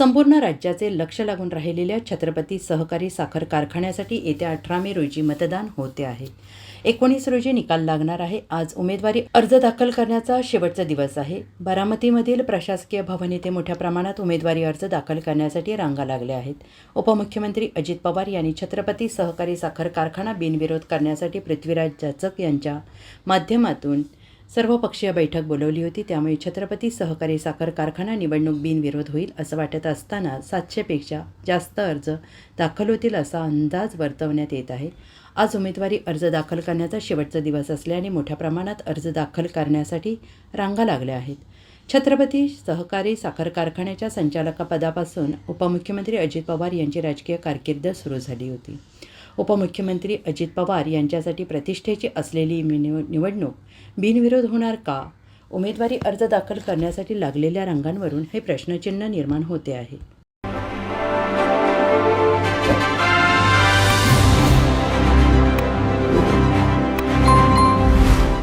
संपूर्ण राज्याचे लक्ष लागून राहिलेल्या छत्रपती सहकारी साखर कारखान्यासाठी येत्या अठरा मे रोजी मतदान होते आहे. एकोणीस रोजी निकाल लागणार आहे. आज उमेदवारी अर्ज दाखल करण्याचा शेवटचा दिवस आहे. बारामतीमधील प्रशासकीय भवन येथे मोठ्या प्रमाणात उमेदवारी अर्ज दाखल करण्यासाठी रांगा लागल्या आहेत. उपमुख्यमंत्री अजित पवार यांनी छत्रपती सहकारी साखर कारखाना बिनविरोध करण्यासाठी पृथ्वीराज जाचक यांच्या माध्यमातून सर्वपक्षीय बैठक बोलवली होती. त्यामुळे छत्रपती सहकारी साखर कारखाना निवडणूक बिनविरोध होईल असं वाटत असताना सातशेपेक्षा जास्त अर्ज दाखल होतील असा अंदाज वर्तवण्यात येत आहे. आज उमेदवारी अर्ज दाखल करण्याचा शेवटचा दिवस असल्याने मोठ्या प्रमाणात अर्ज दाखल करण्यासाठी रांगा लागल्या आहेत. छत्रपती सहकारी साखर कारखान्याच्या संचालकपदापासून उपमुख्यमंत्री अजित पवार यांची राजकीय कारकीर्द सुरू झाली होती. उपमुख्यमंत्री अजित पवार यांच्यासाठी प्रतिष्ठेची असलेली मिनिव- निवडणूक बिनविरोध होणार का? उमेदवारी अर्ज दाखल करण्यासाठी लागलेल्या रंगांवरून हे प्रश्नचिन्ह निर्माण होते आहे.